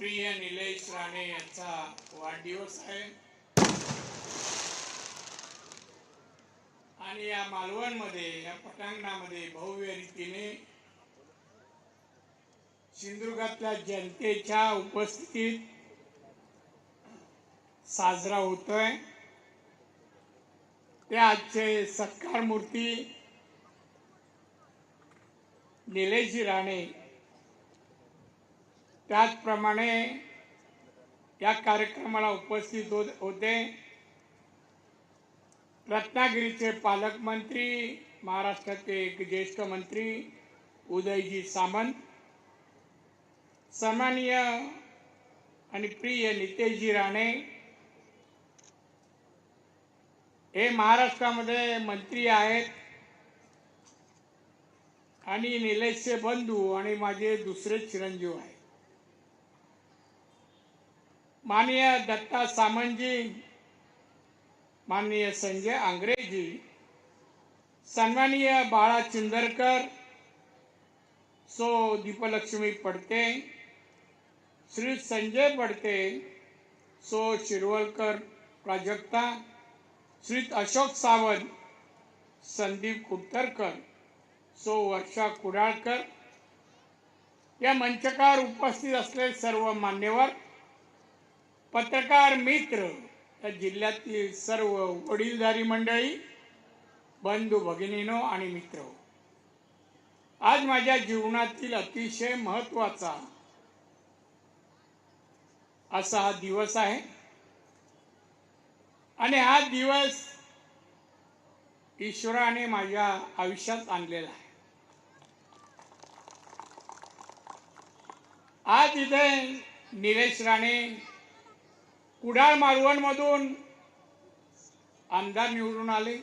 प्रिय निलेश राणे यांचा वाढदिवस आहे. आणि या मालवणमध्ये या पटांगणामध्ये भव्य रीतीने सिंधुदुर्गातल्या जनतेच्या उपस्थितीत साजरा होतोय. त्या आजचे सत्कार मूर्ती निलेशजी राणे त्याचप्रमाणे या कार्यक्रमाला उपस्थित होत होते रत्नागिरीचे पालकमंत्री महाराष्ट्राचे एक ज्येष्ठ मंत्री उदयजी सामंत सन्माननीय आणि प्रिय नितेशजी राणे हे महाराष्ट्रामध्ये मंत्री आहेत आणि निलेशचे बंधू आणि माझे दुसरे चिरंजीव आहेत. माननीय दत्ता सामंतजी माननीय संजय आंग्रेजी सन्माननीय बाळा चिंदरकर सो दीपलक्ष्मी पडते श्री संजय पडते सो शिरवलकर प्राजक्ता श्री अशोक सावंत संदीप कुडतरकर सो वर्षा कुडाळकर या मंचकावर उपस्थित असलेले सर्व मान्यवर पत्रकार मित्र या जिल्ह्यातील सर्व वडीलधारी मंडळी बंधू भगिनीनो आणि मित्र. आज माझ्या जीवनातील अतिशय महत्त्वाचा असा हा दिवस आहे. आणि हा दिवस ईश्वराने माझ्या आयुष्यात आणलेला आहे. आज इथे निलेश राणे कुडाळ मालवणमधून आमदार निवडून आले.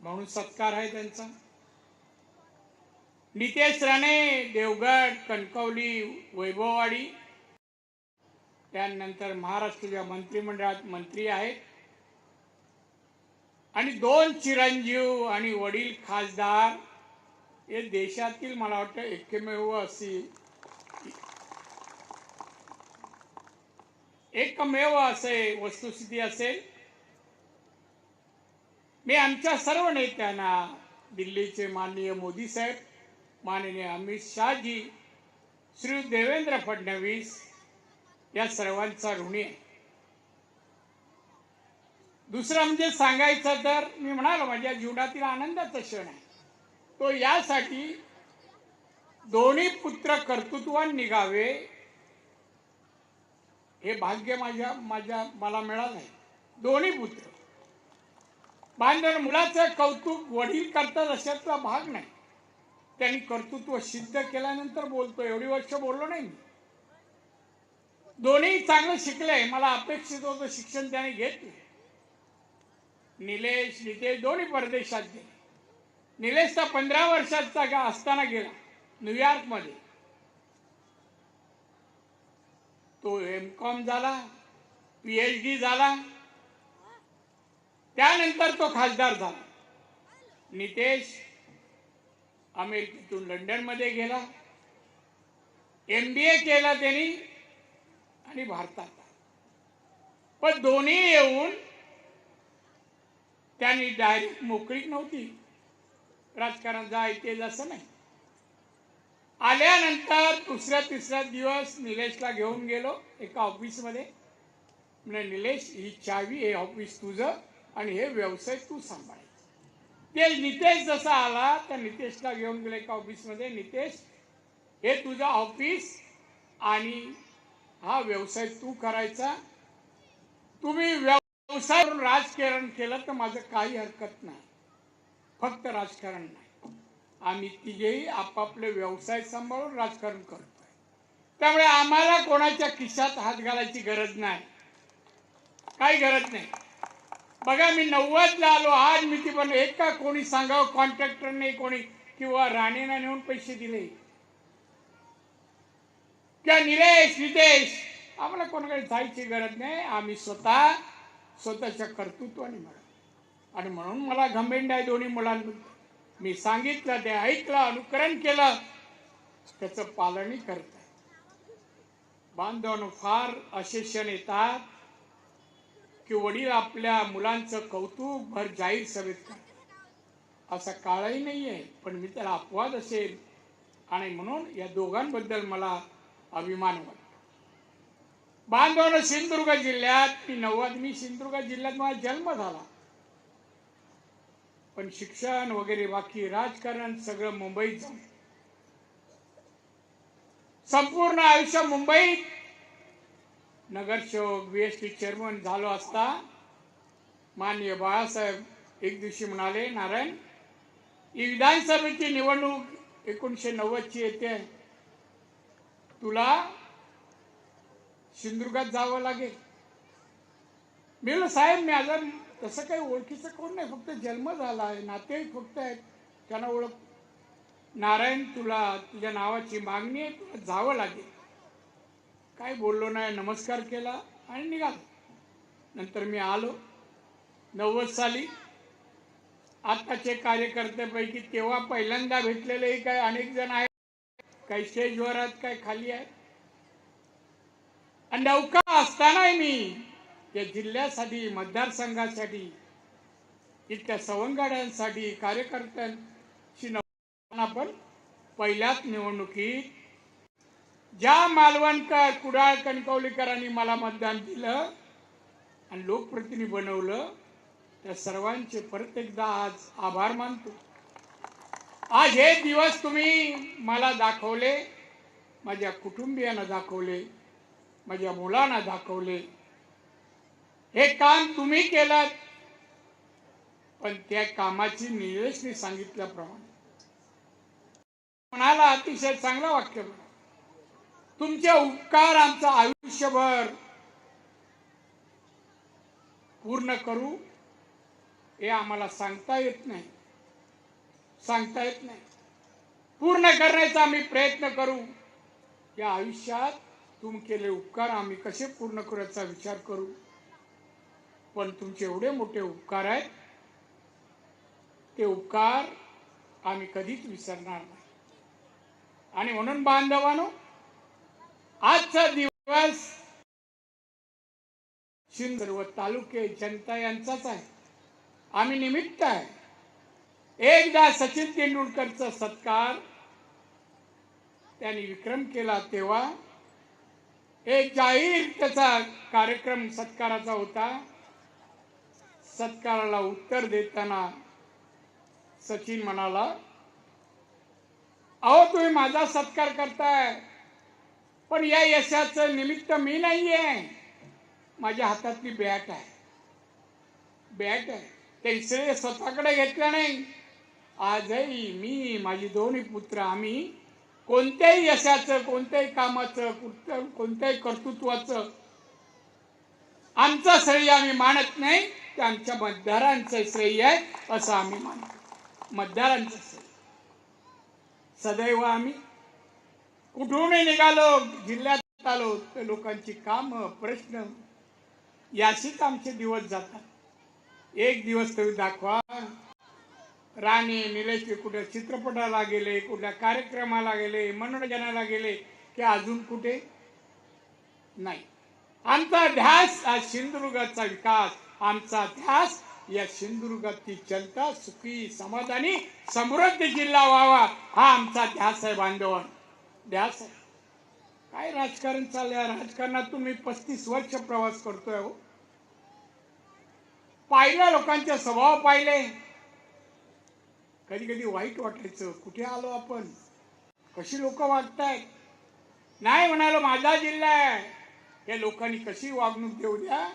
म्हणून सत्कार आहे त्यांचा. नितेश राणे देवगड कणकवली वैभववाडी त्यानंतर महाराष्ट्राच्या मंत्रिमंडळात मंत्री आहेत. आणि दोन चिरंजीव आणि वडील खासदार हे देशातील मला वाटतं एकमेव अशी एकमेव असे वस्तुस्थिती असेल. मी आमच्या सर्व नेत्यांना दिल्लीचे माननीय मोदी साहेब माननीय अमित शहाजी श्री देवेंद्र फडणवीस या सर्वांचा ऋणी आहे. दुसरं म्हणजे सांगायचं तर मी म्हणालो माझ्या जीवनातील आनंदाचा क्षण आहे. तो यासाठी दोन्ही पुत्र कर्तृत्वान निघावे हे भाग्य माझ्या माझ्या मला मिळालं आहे दोन्ही पुत्र. बांधण मुलाचं कौतुक वडील करतात अशातला भाग नाही. त्यांनी कर्तृत्व सिद्ध केल्यानंतर बोलतो एवढी वर्ष बोललो नाही मी. दोन्ही चांगलं शिकले. मला अपेक्षित होतं शिक्षण त्याने घेतले. निलेश नितेश दोन्ही परदेशात गेले. निलेशचा पंधरा वर्षाचा असताना गेला. न्यूयॉर्कमध्ये. तो एम कॉम झाला पीएचडी झाला. त्यानंतर तो खासदार झाला. नितेश अमेरिकेतून लंडनमध्ये गेला. एम बी ए केला त्यांनी आणि भारतात. पण दोन्ही येऊन त्यांनी डायरेक्ट मोकळीक नव्हती. राजकारण जायचे असं जसं नाही. आल्यानंतर दुसऱ्या तिसऱ्या दिवस निलेशला घेऊन गेलो एका ऑफिसमध्ये म्हणजे निलेश ही चावी हे ऑफिस तुझं आणि हे व्यवसाय तू सांभाळायचं ते नितेश जसा आला तर नितेशला घेऊन गेलो एका ऑफिसमध्ये नितेश हे तुझं ऑफिस आणि हा व्यवसाय तू करायचा. तुम्ही व्यवसाय राजकारण केलं तर माझं काही हरकत नाही. फक्त राजकारण नाही. आम्ही तिघेही आपापले व्यवसाय सांभाळून राजकारण करतोय. त्यामुळे आम्हाला कोणाच्या खिशात हात घालायची गरज नाही. काही गरज नाही. बघा मी नव्वदला आलो आज मी ती पण एक का कोणी सांगावं कॉन्ट्रॅक्टरने कोणी किंवा राणेना नेऊन पैसे दिले. किंवा निलेश नितेश आम्हाला कोणाकडे जायची गरज नाही. आम्ही स्वतः स्वतःच्या कर्तृत्वाने म्हणा आणि म्हणून मला घमेंड आहे दोन्ही मुलांबद्दल मी सांगितलं ते ऐकलं अनुकरण केलं. त्याचं पालनही करत आहे. बांधवांनो फार असे क्षण येतात की वडील आपल्या मुलांचं कौतुक भर जाहीर सभेत करतात. असा काळही नाही आहे पण मी त्याला अपवाद असेल. आणि म्हणून या दोघांबद्दल मला अभिमान वाटतो. बांधवानं सिंधुदुर्ग जिल्ह्यात मी नव्वद मी सिंधुदुर्ग जिल्ह्यात माझा जन्म झाला. पण शिक्षण वगैरे बाकी राजकारण सगळं मुंबईत संपूर्ण आयुष्य मुंबईत. नगरसेवक बीएसटी चेअरमन झालो असता माननीय बाळासाहेब एक दिवशी म्हणाले नारायण ही विधानसभेची निवडणूक एकोणीसशे नव्वदची येते. तुला सिंधुदुर्गात जावं लागेल. मी साहेब मी अजून तसं काही ओळखीचं कोण नाही फक्त जन्म झाला आहे नातेवाईक फक्त आहेत. त्यांना ओळख नारायण तुला तुझ्या नावाची मागणी आहे तुला जावं लागेल. काय बोललो नाही नमस्कार केला आणि निघालो. नंतर मी आलो. नव्वद साली आत्ताचे कार्यकर्त्यापैकी तेव्हा पहिल्यांदा भेटलेले काय अनेक जण आहेत. काही शेजवरात काही खाली आहेत. आणि नौका असतानाही मी या जिल्ह्यासाठी मतदारसंघासाठी इतक्या सवंगड्यांसाठी कार्यकर्त्यांशी न आपण पहिल्याच निवडणुकीत ज्या मालवणकर कुडाळ कणकवलीकरांनी मला मतदान दिलं आणि लोकप्रतिनिधी बनवलं त्या सर्वांचे परत एकदा आज आभार मानतो. आज हे दिवस तुम्ही मला दाखवले माझ्या कुटुंबियांना दाखवले माझ्या मुलांना दाखवले. हे काम तुम्ही केलं पण त्या कामाची निलेशने सांगितल्याप्रमाणे. म्हणाला अतिशय चांगलं वाक्य. तुमचे उपकार आमचं आयुष्यभर पूर्ण करू हे आम्हाला सांगता येत नाही. सांगता येत नाही. पूर्ण करण्याचा आम्ही प्रयत्न करू. या आयुष्यात तुम केले उपकार आम्ही कसे पूर्ण करू याचा विचार करू? पण तुमचे एवढे मोठे उपकार आहेत ते उपकार आम्ही कधीच विसरणार नाही. आणि म्हणून बांधवानो आजचा दिवस शिंद सर्व तालुके जनता यांचाच आहे. आम्ही निमित्त आहे. एकदा सचिन तेंडुलकरचा सत्कार त्यांनी विक्रम केला तेव्हा एक जाहीर त्याचा कार्यक्रम सत्काराचा होता. सत्काराला उत्तर देताना सचिन म्हणाला अहो तुम्ही माझा सत्कार करताय पण या यशाचं निमित्त मी नाहीये. माझ्या हातातली बॅट आहे. बॅट आहे. ते श्रेय स्वतःकडे घेतलं नाही. आजही मी माझी दोन्ही पुत्र आम्ही कोणत्याही यशाचं कोणत्याही कामाचं कुठं- कोणत्याही कर्तृत्वाचं आमचं श्रेय आम्ही मानत नाही. ते आमच्या मतदारांचं श्रेय आहे असं आम्ही मानतो. मतदारांचं श्रेय. सदैव आम्ही कुठूनही निघालो जिल्ह्यात आलो तर लोकांची कामं प्रश्न याशीच आमचे दिवस जातात. एक दिवस तरी दाखवा. राणे निलेश कुठे चित्रपटाला गेले कुठल्या कार्यक्रमाला गेले मनोरंजनाला गेले की अजून कुठे? नाही. आमचा ध्यास हा सिंधुदुर्गाचा विकास. आमचा ध्यास या सिंधुदुर्गाची जनता सुखी समाधानी समृद्ध जिल्हा व्हावा हा आमचा ध्यास आहे बांधवन. ध्यास आहे. काय राजकारण चाललंय? राजकारणातून मी पस्तीस वर्ष प्रवास करतोय हो. पाहिलं लोकांचे स्वभाव पाहिले. कधी कधी वाईट वाटायचं. कुठे आलो आपण? कशी लोक वागतायत? नाही म्हणालो माझा जिल्हा आहे. या लोकांनी कशी वागणूक देऊ द्या?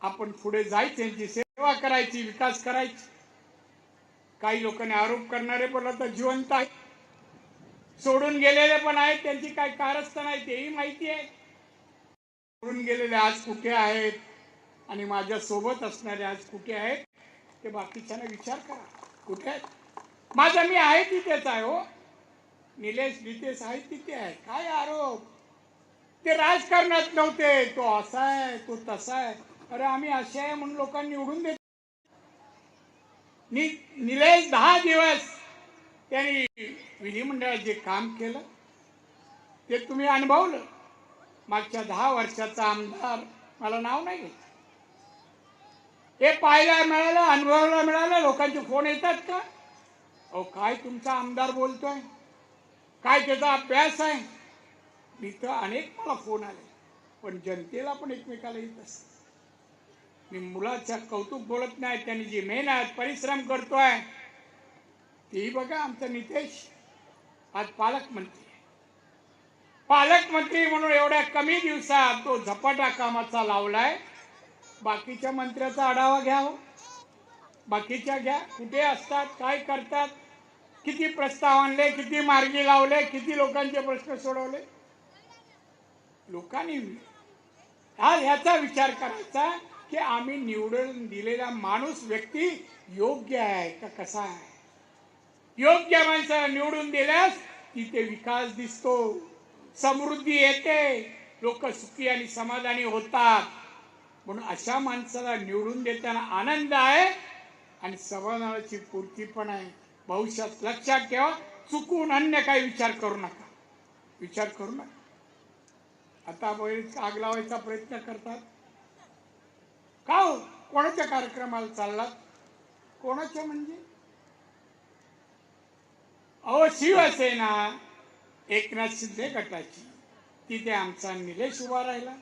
आपण पुढे जायचं त्यांची सेवा करायची विकास करायची. काही लोकांनी आरोप करणारे पण आता जिवंत आहेत. सोडून गेलेले पण आहेत त्यांची काय कारस्थ नाही तेही माहिती आहे. सोडून गेलेले आज कुठे आहेत? आणि माझ्या सोबत असणारे आज कुठे आहेत? ते बाकीच्यांना विचार करा. कुठे आहेत? माझा मी आहे तिथेच आहे हो. निलेश नितेश आहे तिथे आहे काय आरोप? ते राजकारणात नव्हते. तो असा आहे तो तसा आहे. अरे आम्ही असे आहे म्हणून लोकांनी निवडून देत नि निलेश दहा दिवस त्यांनी विधिमंडळात जे काम केलं. ते तुम्ही अनुभवलं. मागच्या दहा वर्षाचा आमदार मला नाव नाही घेत. हे पाहायला मिळालं अनुभवायला मिळालं लोकांचे फोन येतात का? अहो काय तुमचा आमदार बोलतोय? काय त्याचा अभ्यास आहे? मी तर अनेक मला फोन आले पण जनतेला पण एकमेकाला येत असतं मी मुलाचं कौतुक बोलत नाही त्यांनी जी मेहनत परिश्रम करतोय तेही बघा आमचा नितेश आज पालकमंत्री पालकमंत्री म्हणून एवढ्या कमी दिवसात तो झपाटा कामाचा लावलाय. बाकीच्या मंत्र्याचा आढावा घ्या हो. बाकीच्या घ्या. कुठे असतात काय करतात किती प्रस्ताव आणले किती मार्गी लावले किती लोकांचे प्रश्न सोडवले? लोकांनी आज ह्याचा विचार करायचा की आम्ही निवडून दिलेला माणूस व्यक्ती योग्य आहे का कसा आहे? योग्य माणसाला निवडून दिल्यास तिथे विकास दिसतो समृद्धी येते लोक सुखी आणि समाधानी होतात. म्हणून अशा माणसाला निवडून देताना आनंद आहे आणि समाधानाची पूर्ती पण आहे. भविष्यात लक्षात ठेवा चुकून अन्य काही विचार करू नका. विचार करू नका. आता बरेच आग लावायचा प्रयत्न करतात. का हो? कोणाच्या कार्यक्रमाला चाललात? कोणाच्या म्हणजे? अहो शिवसेना एकनाथ शिंदे गटाची. तिथे आमचा निलेश उभा राहिला.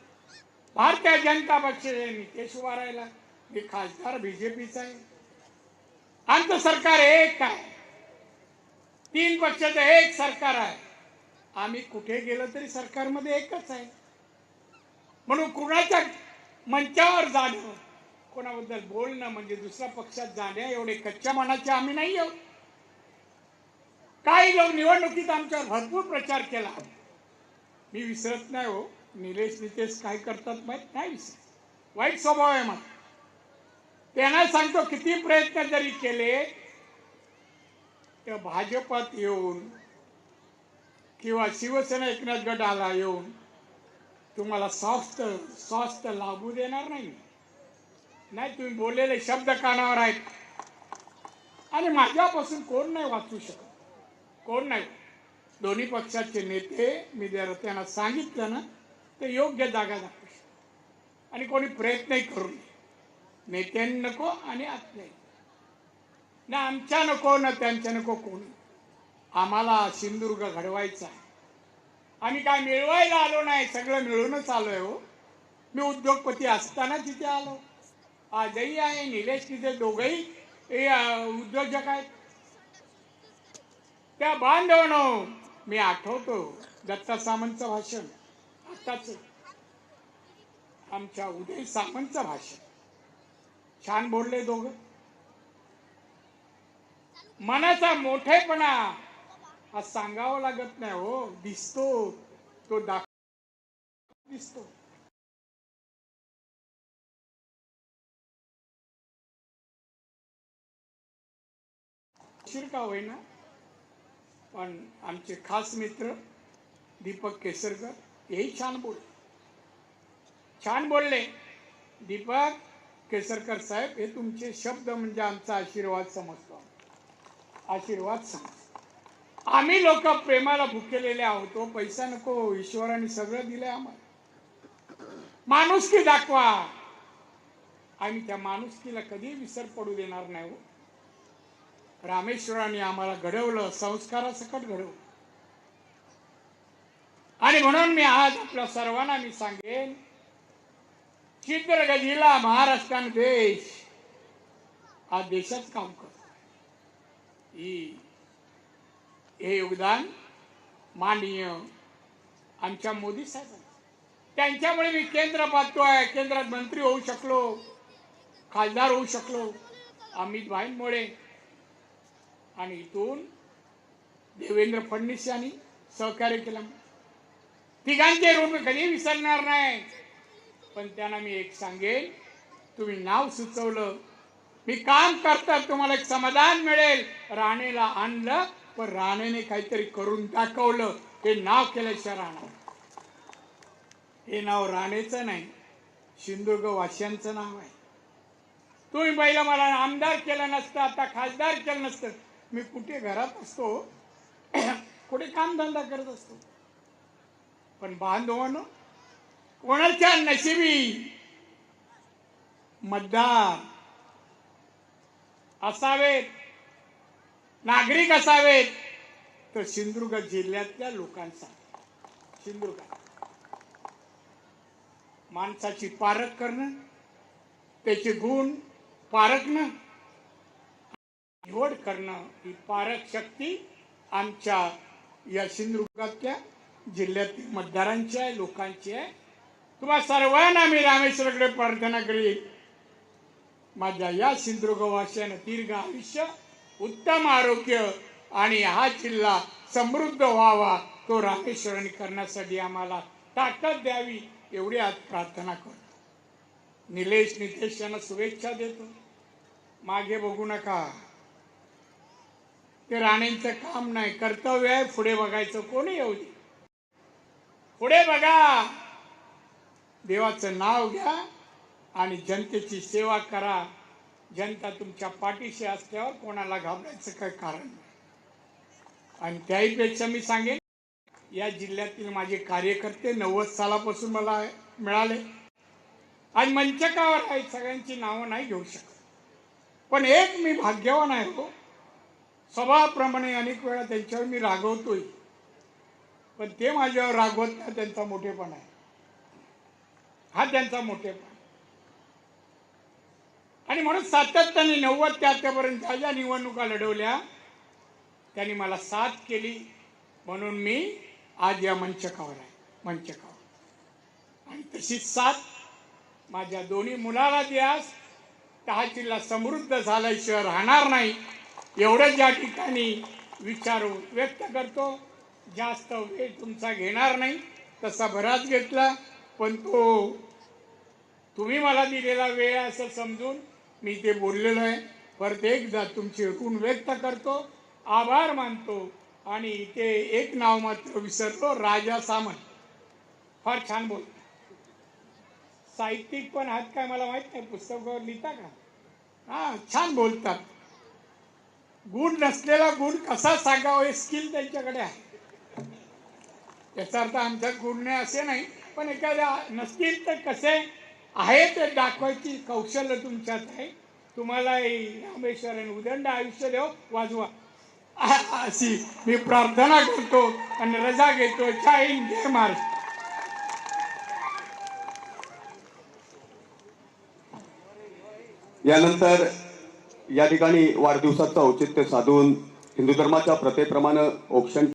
भारतीय जनता पक्षाचे नितेश उभा राहिला. मी खासदार बीजेपीचा आहे. आमचं सरकार एक आहे. तीन पक्षाचं एक सरकार आहे. आम्ही कुठे गेलो तरी सरकारमध्ये एकच आहे. म्हणून कुणाच्या मंचावर जाणं. कोणाबद्दल बोलणं म्हणजे दुसऱ्या पक्षात जाण्या एवढे कच्च्या मनाचे आम्ही नाही आहोत. काही लोक निवडणुकीत आमच्यावर भरपूर प्रचार केला. मी विसरत नाही हो. निलेश नितेश काय करतात माहीत? नाही विसरत. वाईट स्वभाव आहे मग त्यांना सांगतो किती प्रयत्न जरी केले तर भाजपात येऊन किंवा शिवसेना एकनाथ गटाला येऊन तुम्हाला सॉफ्ट स्वास्थ लाभू देणार नाही. नाही तुम्ही बोललेले शब्द कानावर आहेत. आणि माझ्यापासून कोण नाही वाचू शकत. कोण नाही. दोन्ही पक्षाचे नेते मी जर त्यांना सांगितलं ना तर योग्य जागा दाखवू शकतो आणि कोणी प्रयत्नही करू नये. नेत्यांनी नको आणि आत्म्याही ना आमच्या नको ना त्यांच्या नको कोणी. आम्हाला सिंधुदुर्ग घडवायचा आहे. आम्ही काय मिळवायला आलो नाही सगळं मिळूनच आलोय हो. मी उद्योगपती असताना तिथे आलो. आजही आहे निलेश तिथे दोघही उद्योजक आहेत. त्या बांधवनो मी आठवतो दत्ता सामंतचं भाषण. आताच आमच्या उदय सामंतचं भाषण. छान बोलले दोघं. मनाचा मोठेपणा हा सांगावं लागत नाही हो. दिसतो. तो दाख दिसतो. उशीर का होईना? पण आमचे खास मित्र दीपक केसरकर हेही छान बोल छान बोलले. दीपक केसरकर साहेब हे तुमचे शब्द म्हणजे आमचा आशीर्वाद समजतो. आशीर्वाद समज आम्ही लोक प्रेमाला भुकेलेले आहोत पैसा नको ईश्वराने सगळं दिलंय आम्हाला. माणुसकी दाखवा. आम्ही त्या माणुसकीला कधी विसर पडू देणार नाही हो. रामेश्वराने आम्हाला घडवलं संस्कारासकट घडवलं. आणि म्हणून मी आज आपल्या सर्वांना मी सांगेन चित्रगतीला महाराष्ट्रान देश हा देशात काम करतो ही हे योगदान माननीय आमच्या मोदी साहेबांना त्यांच्यामुळे मी केंद्र पाहतोय. केंद्रात मंत्री होऊ शकलो खासदार होऊ शकलो अमित भाईंमुळे आणि इथून देवेंद्र फडणवीस यांनी सहकार्य केलं. तिघांचे ऋण मी कधी विसरणार नाही. पण त्यांना मी एक सांगेन तुम्ही नाव सुचवलं. मी काम करतात तुम्हाला एक समाधान मिळेल. राणेला आणलं पण राणेने काहीतरी करून दाखवलं. हे नाव केल्याशिवाय राहणार हे नाव राणेचं नाही सिंधुदुर्ग वासियांचं नाव आहे. तुम्ही पहिलं मला आमदार केलं नसतं आता खासदार केलं नसतं. मी कुठे घरात असतो कुठे कामधंदा करत असतो. पण बांधवानं कोणाच्या नशिबी मतदार असावेत? नागरिक असावेत. तर सिंधुदुर्ग जिल्ह्यातल्या लोकांचा सिंधुदुर्ग. माणसाची पारख करणं त्याचे गुण पारखणं निवड करणं ही पारक शक्ती आमच्या या सिंधुदुर्गातल्या जिल्ह्यातील मतदारांची आहे लोकांची आहे. तुम्हा सर्वांना मी रामेश्वरकडे प्रार्थना करेन. माझ्या या सिंधुदुर्गवासियानं दीर्घ आयुष्य उत्तम आरोग्य आणि हा जिल्हा समृद्ध व्हावा तो रामेश्वराने करण्यासाठी आम्हाला ताकद द्यावी एवढी आज प्रार्थना करतो. निलेश नितेश यांना शुभेच्छा देतो. मागे बघू नका. ते राणेंचं काम नाही कर्तव्य आहे पुढे बघायचं कोणी येऊ दे. पुढे बघा. देवाचं नाव घ्या आणि जनतेची सेवा करा. जनता तुमच्या पाठीशी असल्यावर कोणाला घाबरायचं काही कारण नाही. आणि त्याहीपेक्षा मी सांगेन या जिल्ह्यातील माझे कार्यकर्ते नव्वद सालापासून मला मिळाले. आज मंचकावर आहे सगळ्यांची नावं नाही घेऊ शकत. पण एक मी भाग्यवान आहे हो. स्वभावाप्रमाणे अनेक वेळा त्यांच्यावर मी रागवतोय. पण ते माझ्यावर रागवत नाही त्यांचा मोठेपणा आहे. हा त्यांचा मोठेपणा आणि म्हणून सातत्याने नव्वद ते आतापर्यंत ज्या ज्या निवडणुका लढवल्या त्यांनी मला साथ केली. म्हणून मी आज या मंचकावर आहे. मंचकावर. आणि तशीच साथ माझ्या दोन्ही मुलाला द्यास तर हा जिल्हा समृद्ध झाल्याशिवाय राहणार नाही एवढं ज्या ठिकाणी विचारून व्यक्त करतो जास्त वेळ तुमचा घेणार नाही तसा बराच घेतला. पण तो तुम्ही मला दिलेला वेळ असं समजून मी ते बोललेलो आहे. परत एकदा तुमची ऋण व्यक्त करतो. आभार मानतो. आणि इथे एक नाव मात्र विसरतो राजा सामंत. फार छान बोलतो साहित्यिक पण आहात काय मला माहीत नाही पुस्तकावर लिहिता का? हा छान बोलतात. गुण नसलेला गुण कसा सांगावा हे स्किल त्यांच्याकडे आहे. याचा अर्थ आमच्यात गुण नाही असे नाही. पण एखाद्या नसतील तर कसे आहे ते दाखवायची कौशल्य तुमच्यात आहे. तुम्हाला रामेश्वराने उदंड आयुष्य देव वाजवा. अशी मी प्रार्थना करतो आणि रजा घेतो. जय हिंद जय महाराष्ट्र. यानंतर या ठिकाणी वाढदिवसाचं औचित्य साधून हिंदू धर्माच्या प्रथेप्रमाणे औक्षण